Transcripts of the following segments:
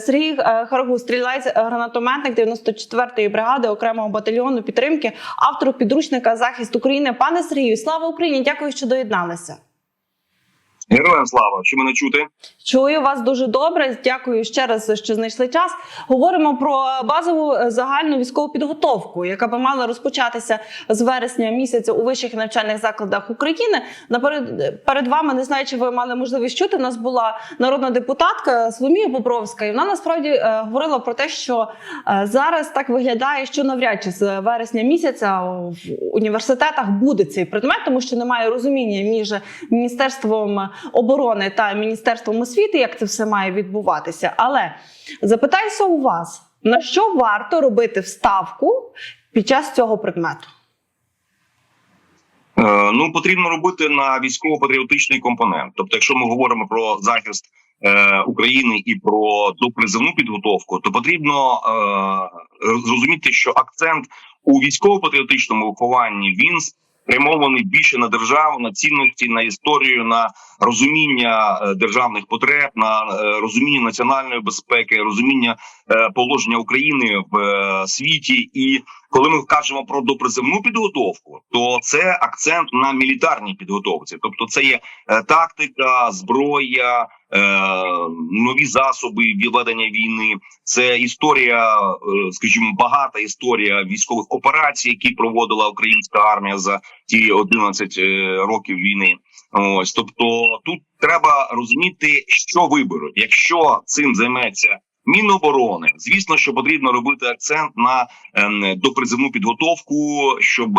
Сергій Харгу, стрілець, е, гранатометник 94-ї бригади окремого батальйону підтримки, автор підручника захист України. Пане Сергію, слава Україні! Дякую, що доєдналися. Героям слава, що мене чути? Чую вас дуже добре. Дякую ще раз, що знайшли час. Говоримо про базову е, загальну військову підготовку, яка би мала розпочатися з вересня місяця у вищих навчальних закладах України. Наперед перед вами не знаю, чи ви мали можливість чути. У нас була народна депутатка Соломія Бобровська, і вона насправді е, говорила про те, що е, зараз так виглядає, що навряд чи з вересня місяця в університетах буде цей предмет, тому що немає розуміння між міністерством оборони та міністерством освіти, як це все має відбуватися. Але запитаюся у вас, на що варто робити вставку під час цього предмету? Е, ну потрібно робити на військово-патріотичний компонент. Тобто, якщо ми говоримо про захист е, України і про допризивну підготовку, то потрібно е, зрозуміти, що акцент у військово-патріотичному вихованні він спрямований більше на державу, на цінності, на історію, на розуміння е, державних потреб, на е, розуміння національної безпеки, розуміння е, положення України в світі. І коли ми кажемо про доприземну підготовку, то це акцент на мілітарній підготовці, тобто це є тактика, зброя. Е, Нові засоби ведення війни, це історія, е, скажімо, багата історія військових операцій, які проводила українська армія за ті 11 е, років війни. Ось тобто, тут треба розуміти, що виберуть. Якщо цим займеться Міноборони, звісно, що потрібно робити акцент на допризивну підготовку, щоб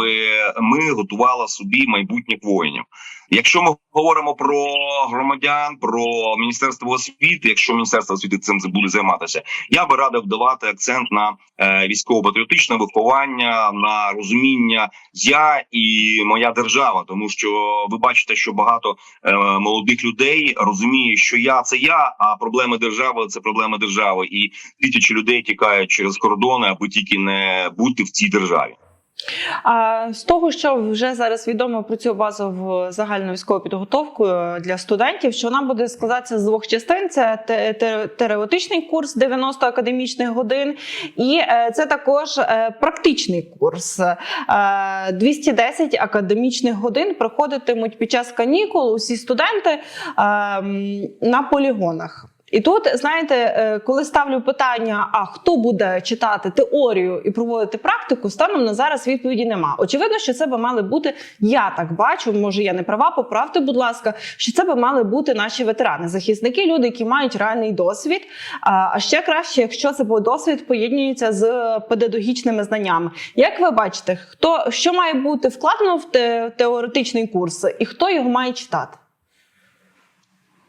ми готували собі майбутніх воїнів. Якщо ми говоримо про громадян, про міністерство освіти, якщо міністерство освіти цим буде займатися, я би радив давати акцент на е, військово-патріотичне виховання, на розуміння я і моя держава, тому що ви бачите, що багато е, молодих людей розуміє, що я це я, а проблеми держави це проблеми держави, і тисячі людей тікають через кордони, аби тільки не бути в цій державі. З того, що вже зараз відомо про цю базову загальну військову підготовку е, для студентів, що вона буде складатися з двох частин: це те- те- теоретичний курс 90 академічних годин, і е, це також е, практичний курс. Е, 210 академічних годин проходитимуть під час канікул усі студенти е, на полігонах. І тут, знаєте, е, коли ставлю питання, а хто буде читати теорію і проводити практику, станом на зараз відповіді нема. Очевидно, що це би мали бути, я так бачу, може я не права, поправте, будь ласка, що це би мали бути наші ветерани, захисники, люди, які мають реальний досвід. А ще краще, якщо це досвід поєднується з педагогічними знаннями. Як ви бачите, хто що має бути вкладено в теоретичний курс, і хто його має читати?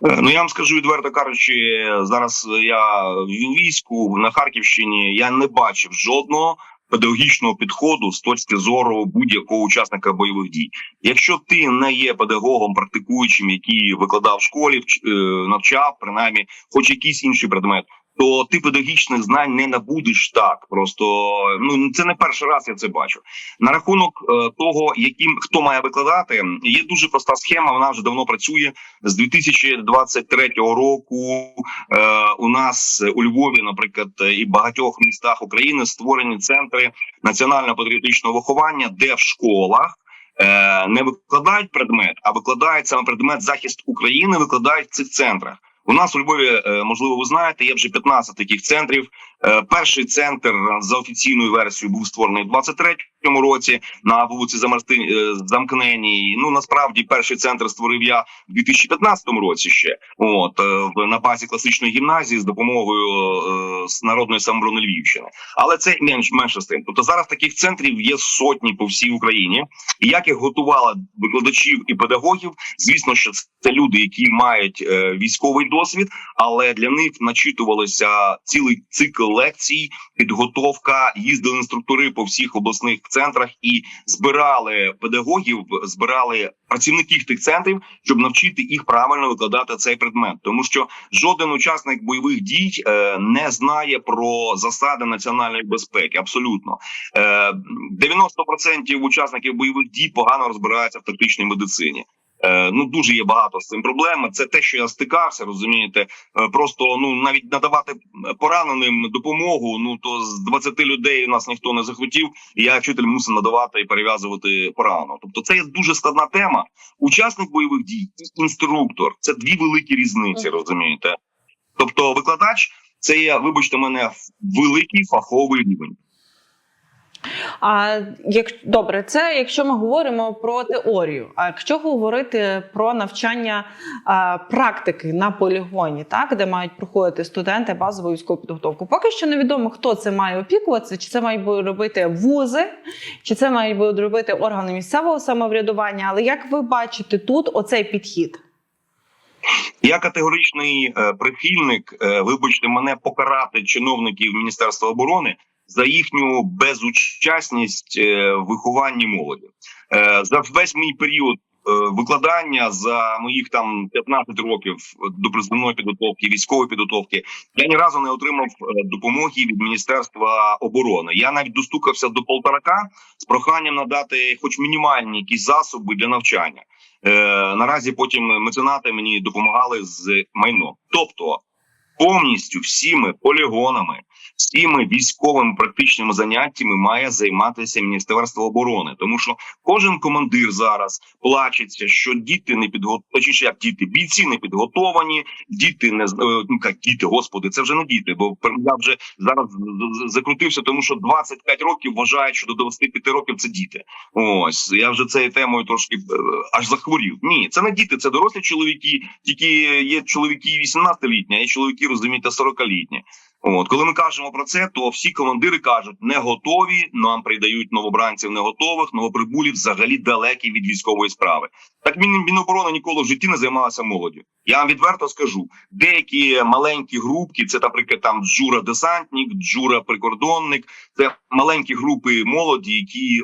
Ну я вам скажу відверто кажучи, зараз я в війську на Харківщині. Я не бачив жодного педагогічного підходу з точки зору будь-якого учасника бойових дій. Якщо ти не є педагогом, практикуючим, який викладав в школі, е, навчав принаймні, хоч якийсь інший предмет. То ти педагогічних знань не набудеш так. Просто ну це не перший раз я це бачу. На рахунок е, того, яким хто має викладати, є дуже проста схема. Вона вже давно працює з 2023 року. Е, у нас у Львові, наприклад, і багатьох містах України створені центри національно-патріотичного виховання, де в школах. е, Не викладають предмет, а викладають саме предмет захист України. Викладають в цих центрах. У нас у Львові, е, можливо, ви знаєте, є вже 15 таких центрів. Е, Перший центр за офіційною версією був створений у 23-му році на вулиці е, Замкненій. Ну насправді перший центр створив я в 2015 році ще. От е, в- на базі класичної гімназії з допомогою е, народної самоборони Львівщини. Але це менш менше з тим. Тобто зараз таких центрів є сотні по всій Україні. І як їх готувала викладачів і педагогів, звісно, що це люди, які мають е, військовий досвід, але для них начитувалося цілий цикл лекцій, підготовка, їздили інструктори по всіх обласних центрах і збирали педагогів, збирали працівників тих центрів, щоб навчити їх правильно викладати цей предмет, тому що жоден учасник бойових дій е, не знає про засади національної безпеки. Абсолютно Е, 90% учасників бойових дій погано розбираються в тактичній медицині. Е, ну дуже є багато з цим проблем. Це те, що я стикався, розумієте. Е, просто ну навіть надавати пораненим допомогу. Ну то з 20 людей у нас ніхто не захотів. І я вчитель мусив надавати і перев'язувати пораненого. Тобто, це є дуже складна тема. Учасник бойових дій і інструктор це дві великі різниці, розумієте. Тобто, викладач це є, вибачте мене, великий фаховий рівень. А як добре, це якщо ми говоримо про теорію. А якщо говорити про навчання а, практики на полігоні, так де мають проходити студенти базову військову підготовку, поки що невідомо, хто це має опікуватися, чи це мають робити вузи, чи це мають робити органи місцевого самоврядування. Але як ви бачите тут оцей підхід? Я категоричний е, прихильник, е, вибачте мене, покарати чиновників Міністерства оборони за їхню безучасність е, в вихованні молоді. Е, за весь мій період е, викладання за моїх там 15 років до призовної підготовки, військової підготовки, я ні разу не отримав допомоги від Міністерства оборони. Я навіть достукався до полторака з проханням надати, хоч мінімальні якісь засоби для навчання. Наразі потім меценати мені допомагали з майном. Тобто повністю всіми полігонами, всіми військовими практичними заняттями має займатися Міністерство оборони, тому що кожен командир зараз плачеться, що діти не підготовані, точніше, як діти, бійці не підготовані, діти не е, ну як діти, господи, це вже не діти. Бо я вже зараз закрутився, тому що 25 років вважають, що до 25 років це діти. Ось я вже цією темою трошки е, аж захворів. Ні, це не діти, це дорослі чоловіки. Тільки є чоловіки 18-літні, а є чоловіки, розумієте, 40-літні. От коли ми кажемо про це, то всі командири кажуть, не готові. Нам придають новобранців не готових, новоприбулів взагалі далекі від військової справи. Так Мін- Міноборони ніколи в житті не займалася молоддю. Я вам відверто скажу, деякі маленькі групки, це, наприклад, там Джура десантник, Джура прикордонник, це маленькі групи молоді, які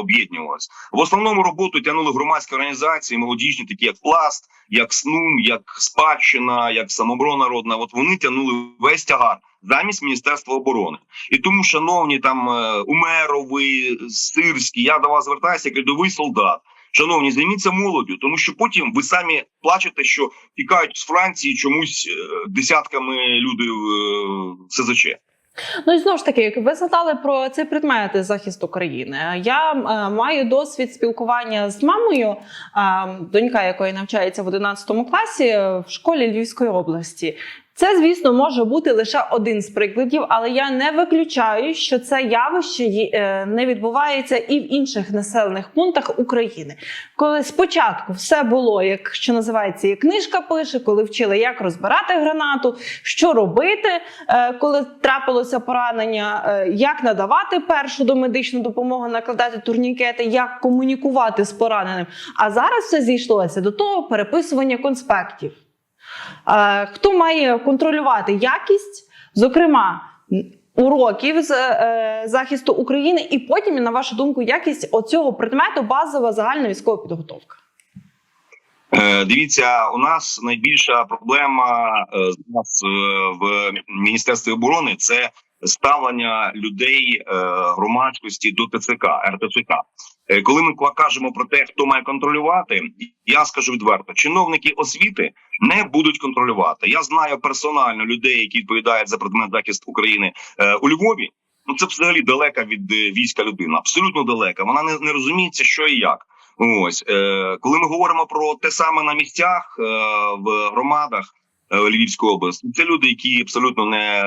об'єднувалися. В основному роботу тягнули громадські організації, молодіжні, такі як Пласт, як СНУМ, як Спадщина, як Самоборона Народна. От вони тягнули весь тягар замість Міністерства оборони. І тому, шановні там е, Умерови, Сирські, я до вас звертаюся як рядовий солдат. Шановні, займіться молоддю, тому що потім ви самі плачете, що тікають з Франції чомусь е, десятками люди в е, СЗЧ. Ну і знову ж таки, як ви згадали про цей предмет захист України. Я е, маю досвід спілкування з мамою, е, донька якої навчається в 11 класі в школі Львівської області. Це, звісно, може бути лише один з прикладів, але я не виключаю, що це явище е, не відбувається і в інших населених пунктах України. Коли спочатку все було, як що називається, як книжка пише, коли вчили, як розбирати гранату, що робити, е, коли трапилося поранення, е, як надавати першу домедичну допомогу, накладати турнікети, як комунікувати з пораненим. А зараз все зійшлося до того переписування конспектів. Е, Хто має контролювати якість, зокрема, уроків з е, захисту України, і потім, на вашу думку, якість оцього предмету базова загальна військова підготовка? Е, Дивіться, у нас найбільша проблема е, в міністерстві оборони це ставлення людей громадськості до ТЦК РТЦК. Е, Коли ми кажемо про те, хто має контролювати, я скажу відверто: чиновники освіти не будуть контролювати. Я знаю персонально людей, які відповідають за предмет захист України е, у Львові. Ну це взагалі далека від е, війська людина, абсолютно далека. Вона не, не розуміється, що і як. Ось е, коли ми говоримо про те саме на місцях е, в громадах е, Львівської області, це люди, які абсолютно не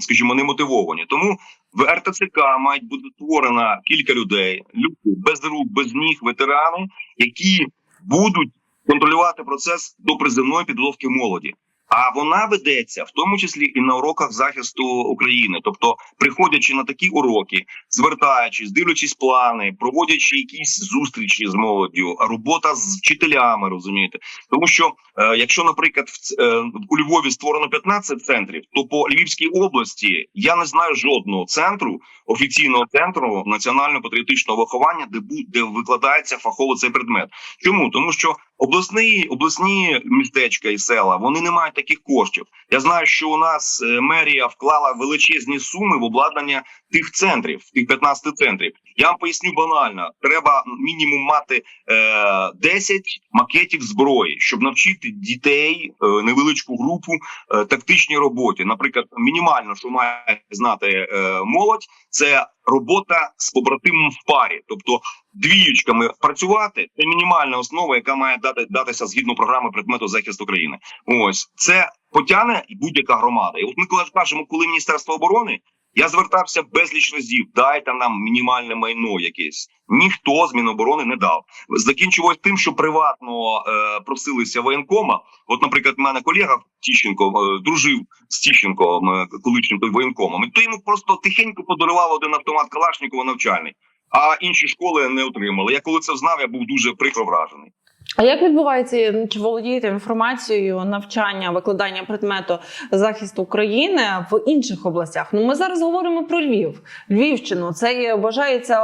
скажімо, не мотивовані. Тому в РТЦК мають бути створена кілька людей, люди без рук, без ніг, ветерани, які будуть контролювати процес до приземної підготовки молоді. А вона ведеться в тому числі і на уроках захисту України, тобто приходячи на такі уроки, звертаючись, дивлячись плани, проводячи якісь зустрічі з молоддю, робота з вчителями, розумієте, тому що е, якщо, наприклад, в, е, у Львові створено 15 центрів, то по Львівській області я не знаю жодного центру офіційного центру національно-патріотичного виховання, де де викладається фахово цей предмет. Чому? Тому, що Обласні, обласні містечка і села вони не мають таких коштів. Я знаю, що у нас е, мерія вклала величезні суми в обладнання тих центрів, тих 15 центрів. Я вам поясню банально: треба мінімум мати е, 10 макетів зброї, щоб навчити дітей е, невеличку групу е, тактичній роботі. Наприклад, мінімально, що має знати е, молодь, це робота з побратимом в парі, тобто двіючками працювати. Це мінімальна основа, яка має дати датися згідно програми предмету захисту країни. Ось це потягне будь-яка громада. І от ми коли кажемо, коли міністерство оборони. Я звертався безліч разів. Дайте нам мінімальне майно якесь. Ніхто з Міноборони не дав. Закінчилось тим, що приватно е, просилися воєнкома. От, наприклад, мене колега Тіщенко е, дружив з Тіщенком, е, колишнім той воєнкомом. І то йому просто тихенько подарував один автомат Калашникова навчальний, а інші школи не отримали. Я коли це знав, я був дуже прикро вражений. А як відбувається чи володієте інформацією навчання, викладання предмету захисту України в інших областях? Ну ми зараз говоримо про Львів, Львівщину. Це вважається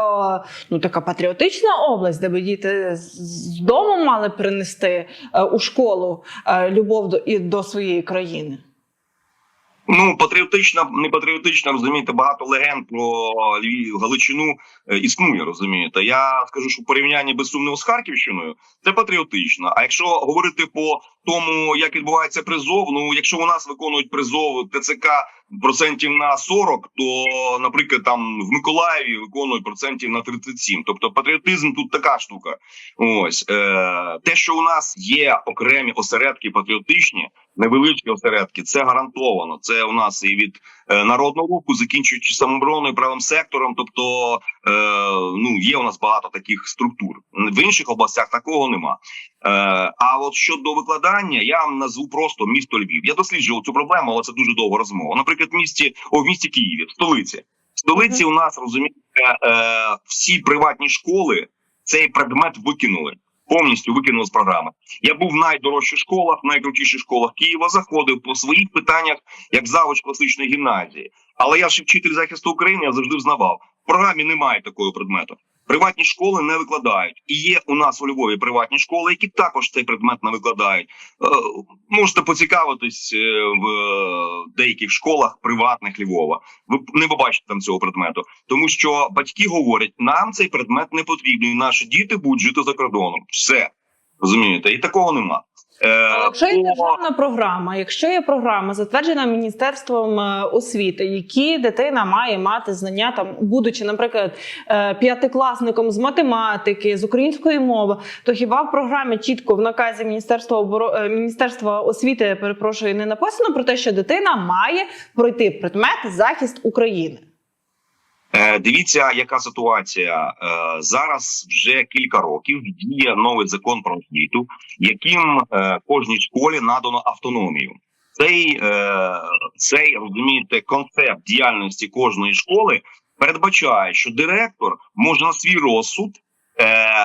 ну така патріотична область, де би діти з- з дому мали принести е, у школу е, любов до і до своєї країни. Ну, патріотична, не патріотична, розумієте, багато легенд про Львів, Галичину е, існує, розумієте. Я скажу, що в порівнянні без сумніву з Харківщиною це патріотично. А якщо говорити по тому, як відбувається призов, ну якщо у нас виконують призов ТЦК процентів на 40, то, наприклад, там в Миколаєві виконують процентів на 37. Тобто патріотизм тут така штука. Ось е, те, що у нас є окремі осередки патріотичні, невеличкі осередки, це гарантовано. Це у нас і від народного руху, закінчуючи самообороною правим сектором. Тобто, е, ну є у нас багато таких структур. В інших областях такого нема. Е, а от щодо викладання, я вам назву просто місто Львів. Я досліджував цю проблему, але це дуже довга розмова. Наприклад, в місті о в місті Києві, в столиці. В столиці у нас розумієте, е, всі приватні школи цей предмет викинули. Повністю викинули з програми. Я був в найдорожчих школах, в найкрутіших школах Києва. Заходив по своїх питаннях як завуч класичної гімназії. Але я ж вчитель захисту України, я завжди взнавав. В програмі немає такого предмету. Приватні школи не викладають. І є у нас у Львові приватні школи, які також цей предмет не викладають. Е, можете поцікавитись е, в е, деяких школах приватних Львова. Ви не побачите там цього предмету, тому що батьки говорять, нам цей предмет не потрібний. Наші діти будуть жити за кордоном. Все розумієте, і такого нема. Е, А якщо є державна програма, якщо є програма, затверджена міністерством е, освіти, які дитина має мати знання, там будучи, наприклад, е, п'ятикласником з математики, з української мови, то хіба в програмі чітко в наказі Міністерства оборо... Міністерства освіти перепрошую не написано про те, що дитина має пройти предмет захист України? Е, Дивіться, яка ситуація Е, зараз. Вже кілька років діє новий закон про освіту, яким е, кожній школі надано автономію. Цей цей розумієте концепт діяльності кожної школи передбачає, що директор може на свій розсуд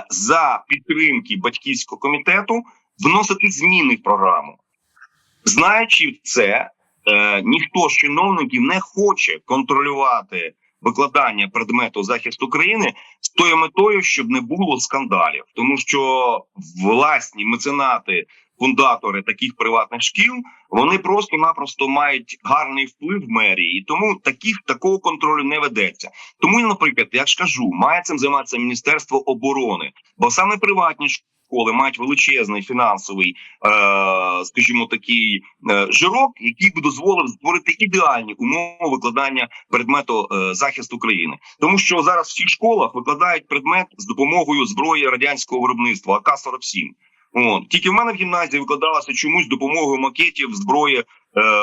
за підтримки батьківського комітету вносити зміни в програму. Знаючи це, ніхто з чиновників не хоче контролювати викладання предмету захисту країни з тою метою, щоб не було скандалів, тому що власні меценати, фундатори таких приватних шкіл вони просто-напросто мають гарний вплив в мерії, і тому таких такого контролю не ведеться. Тому, наприклад, я ж кажу, має цим займатися міністерство оборони, бо саме приватні школи мають величезний фінансовий, е, скажімо, такий е, жирок, який би дозволив створити ідеальні умови викладання предмету е, захисту країни, тому що зараз в всіх школах викладають предмет з допомогою зброї радянського виробництва АК-47. От тільки в мене в гімназії викладалося чомусь допомогою макетів зброї е,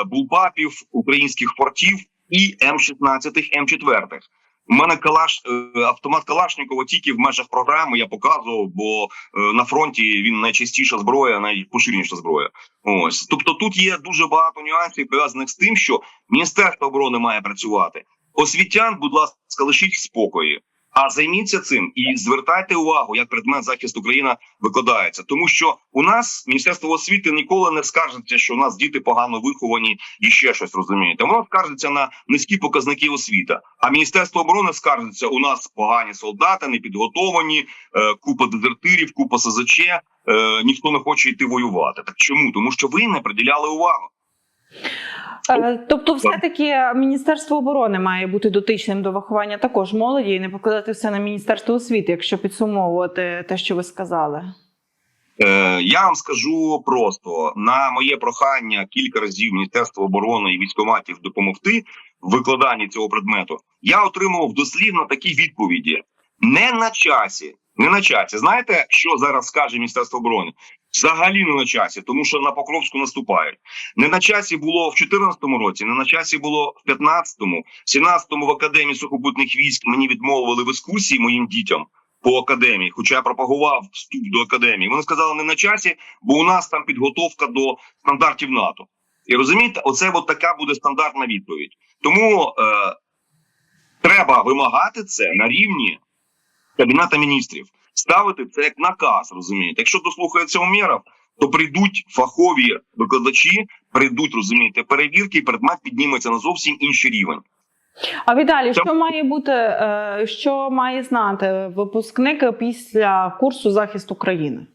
булпапів, українських фортів і М16, М4. У мене калаш е, автомат Калашникова тільки в межах програми я показував, бо е, на фронті він найчастіша зброя, найпоширеніша зброя. Ось тобто тут є дуже багато нюансів пов'язаних з тим, що міністерство оборони має працювати. Освітян, будь ласка, лишіть в спокої. А займіться цим і звертайте увагу, як предмет захисту України викладається, тому що у нас міністерство освіти ніколи не скаржиться, що у нас діти погано виховані і ще щось розумієте. Воно скаржиться на низькі показники освіти. А міністерство оборони скаржиться: у нас погані солдати, непідготовані, е, купа дезертирів, купа СЗЧ. Е, ніхто не хоче йти воювати. Так чому? Тому що ви не приділяли увагу. Е, Тобто, все-таки Міністерство оборони має бути дотичним до виховання також молоді і не покладати все на Міністерство освіти, якщо підсумовувати те, що ви сказали. Е, я вам скажу просто на моє прохання кілька разів Міністерства оборони і військоматів допомогти в викладанні цього предмету. Я отримував дослівно такі відповіді: не на часі, не на часі. Знаєте, що зараз скаже Міністерство оборони? Взагалі не на часі, тому що на Покровську наступають. Не на часі було в 2014 році, не на часі було в 2015-му, в 17-му в академії сухопутних військ мені відмовили в екскурсії моїм дітям по академії, хоча я пропагував вступ до академії. Вони сказали не на часі, бо у нас там підготовка до стандартів НАТО. І розумієте, оце от така буде стандартна відповідь. Тому е, треба вимагати це на рівні кабінета міністрів, ставити це як наказ. Розумієте, якщо дослухається уміров, то прийдуть фахові викладачі, прийдуть розумієте, перевірки, і предмет підніметься на зовсім інший рівень. А Віталій, Це- що має бути, е, що має знати випускник після курсу захист України?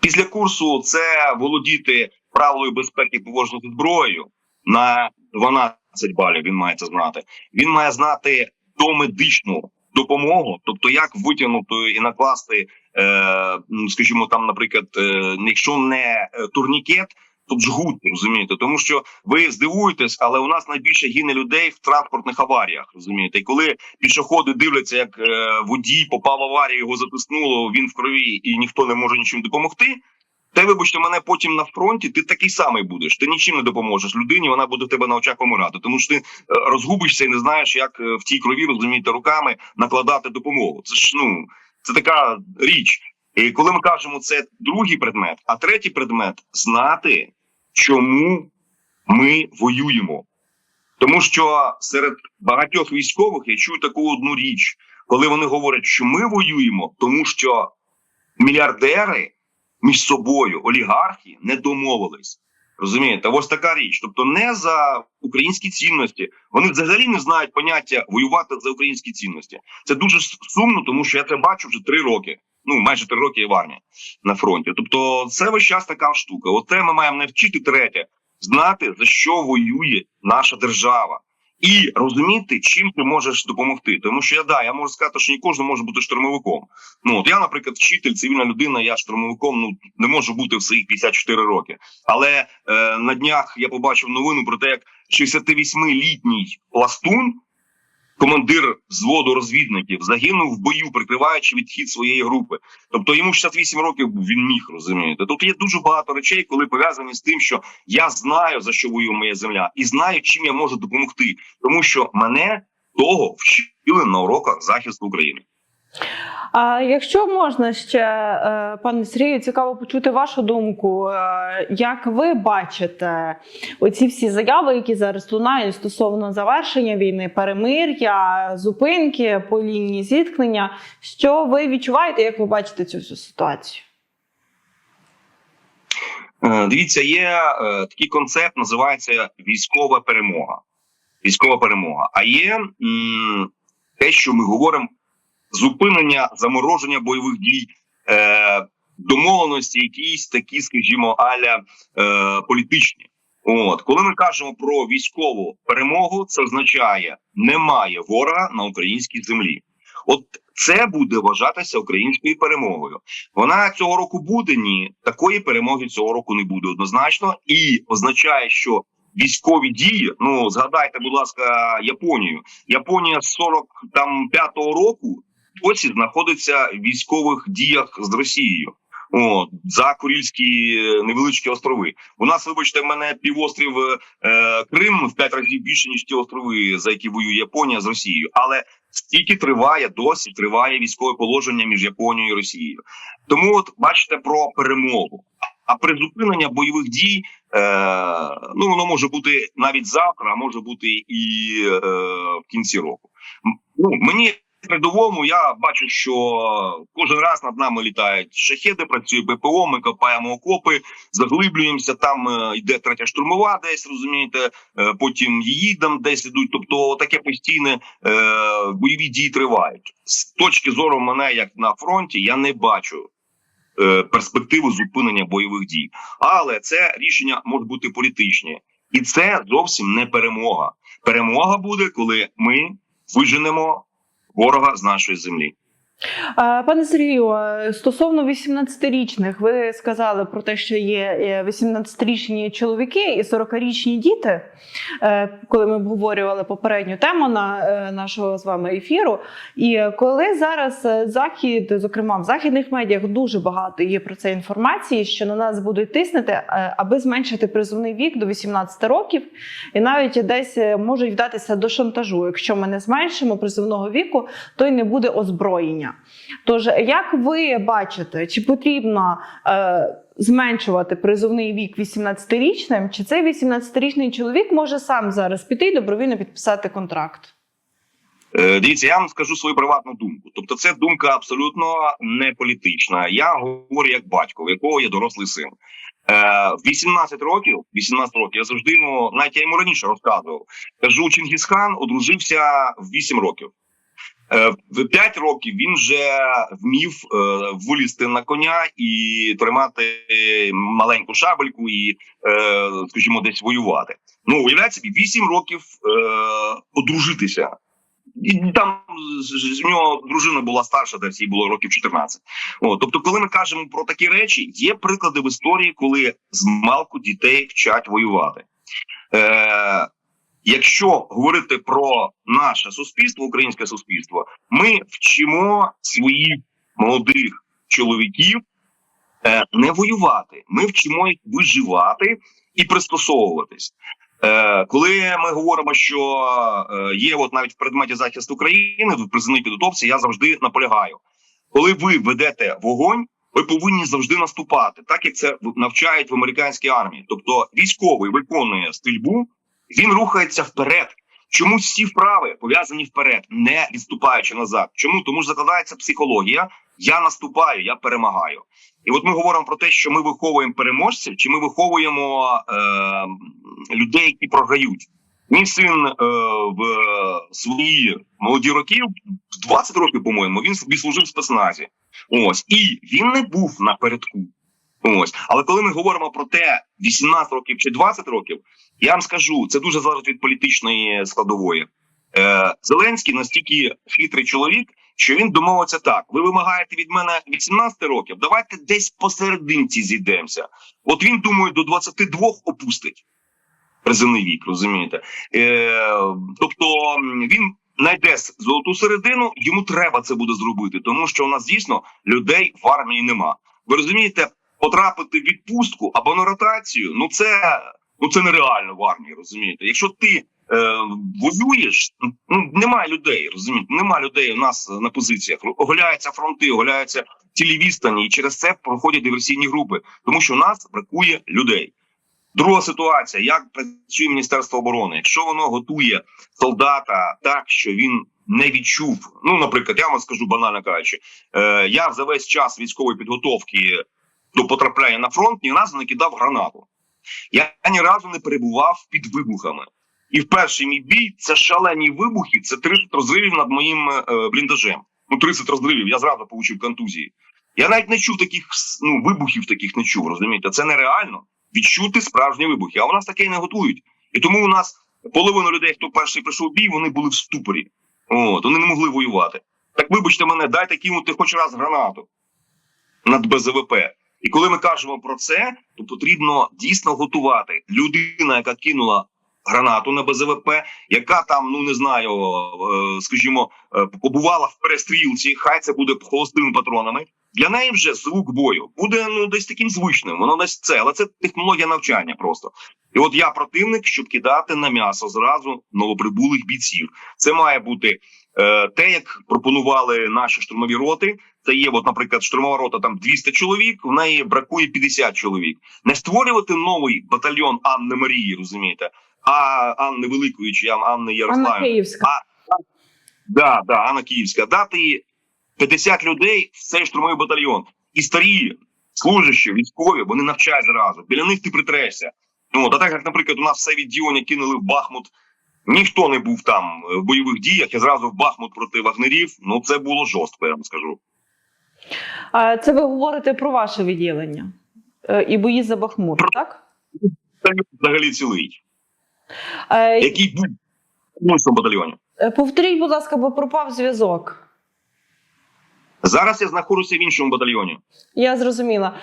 Після курсу це володіти правилою безпеки поводження зброєю на 12 балів. Він має це знати. Він має знати домедичну допомогу, тобто як витягнути і накласти, е, скажімо, там, наприклад, е, якщо не е, турнікет. То жгут, розумієте, тому що ви здивуєтесь, але у нас найбільше гине людей в транспортних аваріях. Розумієте, і коли пішоходи дивляться, як водій попав в аварію, його затиснуло, він в крові, і ніхто не може нічим допомогти. Та вибачте, мене потім на фронті ти такий самий будеш. Ти нічим не допоможеш людині. Вона буде в тебе на очах помирати, тому що ти е, розгубишся і не знаєш, як е, в тій крові розумієте руками накладати допомогу. Це ж ну це така річ. І коли ми кажемо, це другий предмет, а третій предмет знати, чому ми воюємо. Тому що серед багатьох військових я чую таку одну річ, коли вони говорять, що ми воюємо, тому що мільярдери між собою, олігархи, не домовились. Розумієте, ось така річ. Тобто, не за українські цінності. Вони взагалі не знають поняття воювати за українські цінності. Це дуже сумно, тому що я це бачу вже три роки. Ну, майже три роки я в армії на фронті. Тобто, це весь час така штука. Оце ми маємо навчити третє знати за що воює наша держава, і розуміти, чим ти можеш допомогти. Тому що я да, я можу сказати, що не кожен може бути штурмовиком. Ну от я, наприклад, вчитель, цивільна людина, я штурмовиком ну не можу бути в своїх 54 роки. Але е, на днях я побачив новину про те, як 68-літній пластун. Командир взводу розвідників загинув в бою, прикриваючи відхід своєї групи. Тобто йому 68 років він міг розумієте. Тут є дуже багато речей, коли пов'язані з тим, що я знаю за що воює моя земля, і знаю, чим я можу допомогти, тому що мене того вчили на уроках захисту України. А якщо можна ще, е, пане Сергію, цікаво почути вашу думку. Е, Як ви бачите оці всі заяви, які зараз лунають стосовно завершення війни, перемир'я, зупинки по лінії зіткнення? Що ви відчуваєте, як ви бачите цю всю ситуацію? Е, Дивіться, є такий концепт, називається військова перемога. Військова перемога. А є те, що ми говоримо: зупинення, замороження бойових дій, е, домовленості, якісь такі, скажімо, аля е, політичні. От коли ми кажемо про військову перемогу, це означає немає ворога на українській землі. От це буде вважатися українською перемогою. Вона цього року буде ні. Такої перемоги цього року не буде однозначно, і означає, що військові дії. Ну згадайте, будь ласка, Японію. Японія з 45-го року досі знаходиться в військових діях з Росією. О, за Курильські е, невеличкі острови. У нас, вибачте, в мене півострів е, Крим в п'ять разів більше ніж ті острови, за які воює Японія з Росією. Але стільки триває досі триває військове положення між Японією і Росією. Тому, от бачите про перемогу. А призупинення бойових дій е, ну воно може бути навіть завтра, а може бути і е, в кінці року. Ну мені передовому я бачу, що кожен раз над нами літають шахеди, працює ППО. Ми копаємо окопи, заглиблюємося. Там е, йде третя штурмова, десь розумієте. е, Потім її там десь ідуть. Тобто, таке постійне е, бойові дії тривають. З точки зору мене, як на фронті, я не бачу. Перспективи зупинення бойових дій, але це рішення може бути політичні, і це зовсім не перемога. Перемога буде, коли ми виженемо ворога з нашої землі. Е, Пане Сергію, е, стосовно 18-річних, ви сказали про те, що є е, 18-річні чоловіки і 40-річні діти. Е, Коли ми обговорювали попередню тему на е, нашого з вами ефіру. І коли зараз е, захід, зокрема в західних медіях, дуже багато є про це інформації, що на нас будуть тиснути, е, аби зменшити призовний вік до 18 років, і навіть десь е, можуть вдатися до шантажу. Якщо ми не зменшимо призовного віку, то й не буде озброєння. Тож, як ви бачите, чи потрібно е, зменшувати призовний вік 18-річним, чи цей 18-річний чоловік може сам зараз піти і добровільно підписати контракт? Е, Дивіться, я вам скажу свою приватну думку. Тобто, це думка абсолютно не політична. Я говорю як батько, у якого є дорослий син. Е, в 18 років, 18 років, я завжди йому, навіть я йому раніше розказував. Кажу, Чингісхан одружився в 8 років. Е, В 5 років він вже вмів е, вилізти на коня і тримати маленьку шабельку і, е, скажімо, десь воювати. Ну, уявляєте собі, 8 років одружитися. І там з- нього дружина була старша, десь їй було років 14. О, тобто, коли ми кажемо про такі речі, є приклади в історії, коли з малку дітей вчать воювати. Е, якщо говорити про наше суспільство, українське суспільство, ми вчимо своїх молодих чоловіків е, не воювати. Ми вчимо їх виживати і пристосовуватись. Е, коли ми говоримо, що е, є от навіть в предметі захисту України в призовній підготовці, я завжди наполягаю. Коли ви ведете вогонь, ви повинні завжди наступати, так як це навчають в американській армії. Тобто військовий виконує стрільбу, він рухається вперед. Чомусь всі вправи пов'язані вперед, не відступаючи назад. Чому тому ж закладається психологія? Я наступаю, я перемагаю. І от ми говоримо про те, що ми виховуємо переможців, чи ми виховуємо е, людей, які програють. Мій син е, в свої молоді роки, в 20 років, по-моєму, він собі служив в спецназі. Ось і він не був напередку. Ось, але коли ми говоримо про те, 18 років чи 20 років, я вам скажу, це дуже залежить від політичної складової. Е, Зеленський настільки хитрий чоловік, що він домовиться так: ви вимагаєте від мене 18 років, давайте десь посерединці зійдемося. От він думаю, до 22 опустить приземний вік, розумієте? Е, тобто він знайде золоту середину, йому треба це буде зробити, тому що у нас дійсно людей в армії нема. Ви розумієте, потрапити в відпустку або на ротацію, ну це ну це нереально в армії, розумієте? Якщо ти е, воюєш, ну немає людей, розумієте? Немає людей у нас на позиціях. Оголяються фронти, оголяються цілі відстані, і через це проходять диверсійні групи, тому що у нас бракує людей. Друга ситуація: як працює Міністерство оборони? Якщо воно готує солдата так, що він не відчув. Ну, наприклад, я вам скажу банально кажучи, е, я за весь час військової підготовки до потрапляння на фронт ні разу не кидав гранату. Я ні разу не перебував під вибухами. І в перший мій бій це шалені вибухи, це 30 розривів над моїм е, бліндажем. Ну, 30 розривів, я зразу получив контузії. Я навіть не чув таких ну, вибухів, таких не чув. Розумієте, це нереально відчути справжні вибухи. А у нас таке не готують. І тому у нас половина людей, хто перший прийшов бій, вони були в ступорі. От, вони не могли воювати. Так вибачте мене, дайте кинути хоч раз гранату над БЗВП. І коли ми кажемо про це, то потрібно дійсно готувати. Людина, яка кинула гранату на БЗВП, яка там, ну не знаю, е, скажімо, е, побувала в перестрілці, хай це буде холостими патронами. Для неї вже звук бою буде ну десь таким звичним. Воно десь це, але це технологія навчання просто. І от я противник, щоб кидати на м'ясо зразу новоприбулих бійців. Це має бути те, як пропонували наші штурмові роти. Це є, от, наприклад, штурмова рота там 200 чоловік, в неї бракує 50 чоловік. Не створювати новий батальйон Анни Марії, розумієте, а Анни Великої чи Анни Анна Ярославівни. Київська. Да, да, Анна Київська, дати 50 людей в цей штурмовий батальйон. І старі служащі, військові, вони навчають зразу. Біля них ти притрешся. Ну, а так як, наприклад, у нас все відділення кинули в Бахмут. Ніхто не був там е, в бойових діях і зразу в Бахмут проти вагнерів. Ну це було жорстко, я вам скажу. А Це ви говорите про ваше відділення Е, і бої за Бахмут, так? Це взагалі цілий. Е, Який був в батальйоні. Повторіть, будь ласка, бо пропав зв'язок. Зараз я знаходжуся в іншому батальйоні. Я зрозуміла.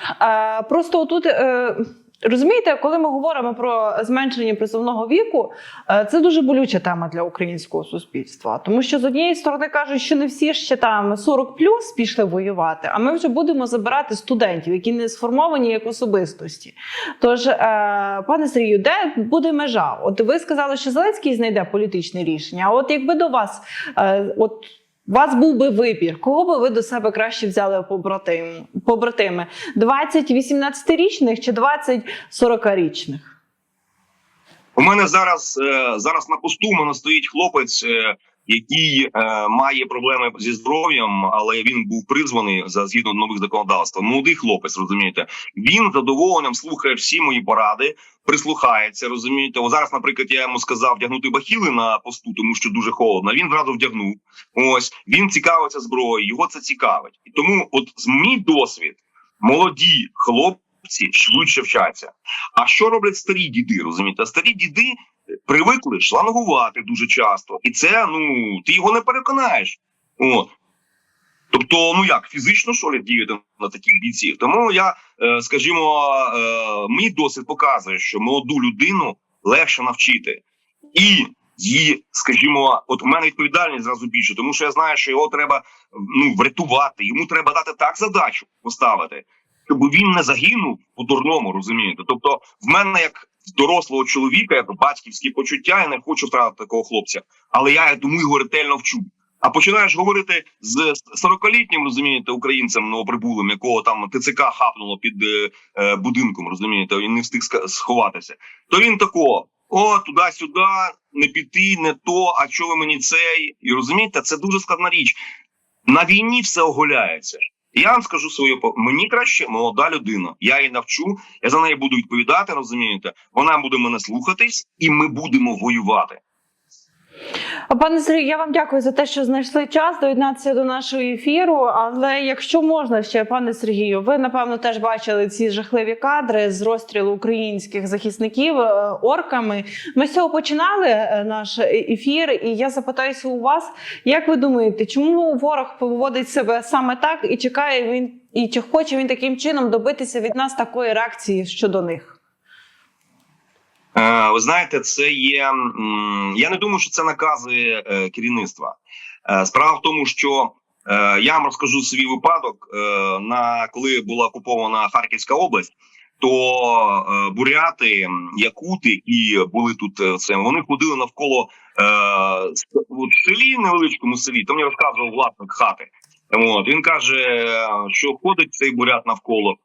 Просто тут е, розумієте, коли ми говоримо про зменшення призовного віку, е, це дуже болюча тема для українського суспільства. Тому що з однієї сторони кажуть, що не всі ще там 40 плюс пішли воювати, а ми вже будемо забирати студентів, які не сформовані як особистості. Тож, е, пане Сергію, де буде межа? От ви сказали, що Зеленський знайде політичне рішення. А от якби до вас, е, от. У вас був би вибір, кого би ви до себе краще взяли побратим, побратими? 20 18-річних чи 20 40-річних? У мене зараз е, зараз на посту мене стоїть хлопець, е, який е, має проблеми зі здоров'ям, але він був призваний за згідно нових законодавств. Молодий хлопець, розумієте, він задоволенням слухає всі мої поради, прислухається. Розумієте, О, зараз, наприклад, я йому сказав вдягнути бахіли на посту, тому що дуже холодно. Він зразу вдягнув. Ось він цікавиться зброєю, його це цікавить. І тому, от мій досвід, молоді хлопці швидше вчаться. А що роблять старі діди? Розумієте? Старі діди привикли шлангувати дуже часто, і це ну ти його не переконаєш. От. Тобто, ну як фізично що ли діяти на таких бійців? Тому я, е, скажімо, е, мій досвід показує, що молоду людину легше навчити і її, скажімо, от у мене відповідальність зразу більше, тому що я знаю, що його треба ну врятувати. Йому треба дати так задачу поставити, щоб він не загинув по дурному, розумієте? Тобто, в мене як дорослого чоловіка, як батьківські почуття, я не хочу втратити такого хлопця, але я тому його ретельно вчу. А починаєш говорити з 40-літнім, розумієте, українцем новоприбулим, якого там ТЦК хапнуло під е, е, будинком, розумієте, він не встиг сховатися. То він такого: о, туди-сюди, не піти, не то, а що ви мені цей? І розумієте, це дуже складна річ. На війні все оголяється. Я вам скажу своє по- мені краще молода людина. Я її навчу, я за неї буду відповідати, розумієте? Вона буде мене слухатись, і ми будемо воювати. Пане Сергію, я вам дякую за те, що знайшли час доєднатися до нашого ефіру. Але якщо можна ще, пане Сергію, ви напевно теж бачили ці жахливі кадри з розстрілу українських захисників е, орками. Ми з цього починали е, наш ефір, і я запитаюся у вас, як ви думаєте, чому ворог поводить себе саме так і чекає він, і чи хоче він таким чином добитися від нас такої реакції щодо них? Е, ви знаєте, це є. Я не думаю, що це накази е, керівництва. Е, Справа в тому, що я вам розкажу свій випадок. На коли була окупована Харківська область, то буряти, якути, які були тут, це вони ходили навколо в селі, невеличкому селі. То мені розказував власник хати. От він каже, що ходить цей бурят навколо,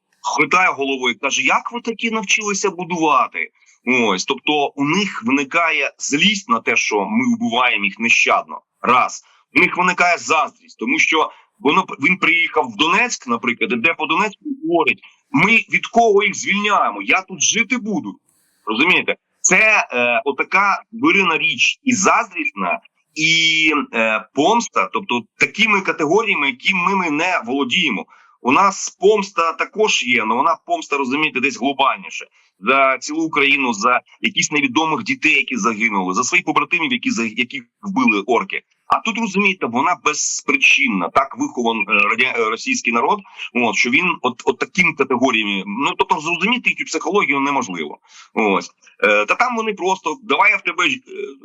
хитає головою, каже: як ви такі навчилися будувати? Ось, тобто у них виникає злість на те, що ми вбиваємо їх нещадно. Раз у них виникає заздрість, тому що воно він приїхав в Донецьк, наприклад, де по Донецьку говорить: ми від кого їх звільняємо? Я тут жити буду. Розумієте, це е, отака вирина річ і заздрісна, і е, помста, тобто такими категоріями, якими ми не володіємо. У нас помста також є, але вона помста розумієте десь глобальніше за цілу Україну, за якісь невідомих дітей, які загинули, за своїх побратимів, які яких вбили орки. А тут розумієте, вона безпричинна. Так вихован е, радя- е, російський народ. От що він от, от таким категоріями. Ну тобто зрозуміти їхню психологію неможливо. Ось е, та там вони просто давай я в тебе е,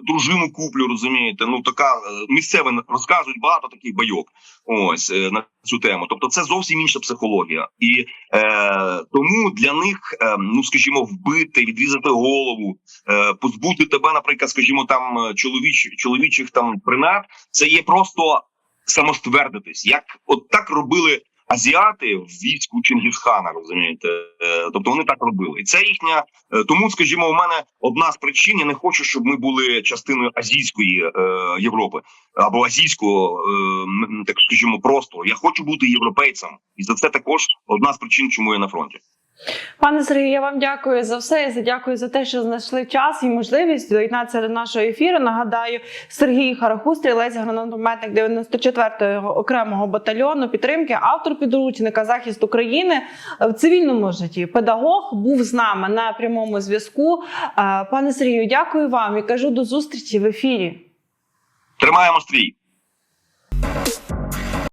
дружину куплю. Розумієте? Ну така е, місцеві розказують багато таких байок. Ось е, на цю тему. Тобто, це зовсім інша психологія, і е, тому для них, е, ну скажімо, вбити, відрізати голову, е, позбути тебе, наприклад, скажімо, там чоловіч, чоловічих там принад, це є просто самоствердитись. Як от так робили азіати в війську Чингісхана, розумієте? Е, Тобто вони так робили. І це їхня. е, Тому, скажімо, у мене одна з причин, я не хочу, щоб ми були частиною азійської е, Європи або азійського, е, так скажімо, простору. Я хочу бути європейцем, і за це також одна з причин, чому я на фронті. Пане Сергію, я вам дякую за все. і за- Дякую за те, що знайшли час і можливість доєднатися до нашого ефіру. Нагадаю, Сергій Хараху, стрілець гранатометник 94-го окремого батальйону підтримки, автор підручника захист України в цивільному житті. Педагог був з нами на прямому зв'язку. Е, Пане Сергію, дякую вам і кажу до зустрічі в ефірі. Тримаємо стрій.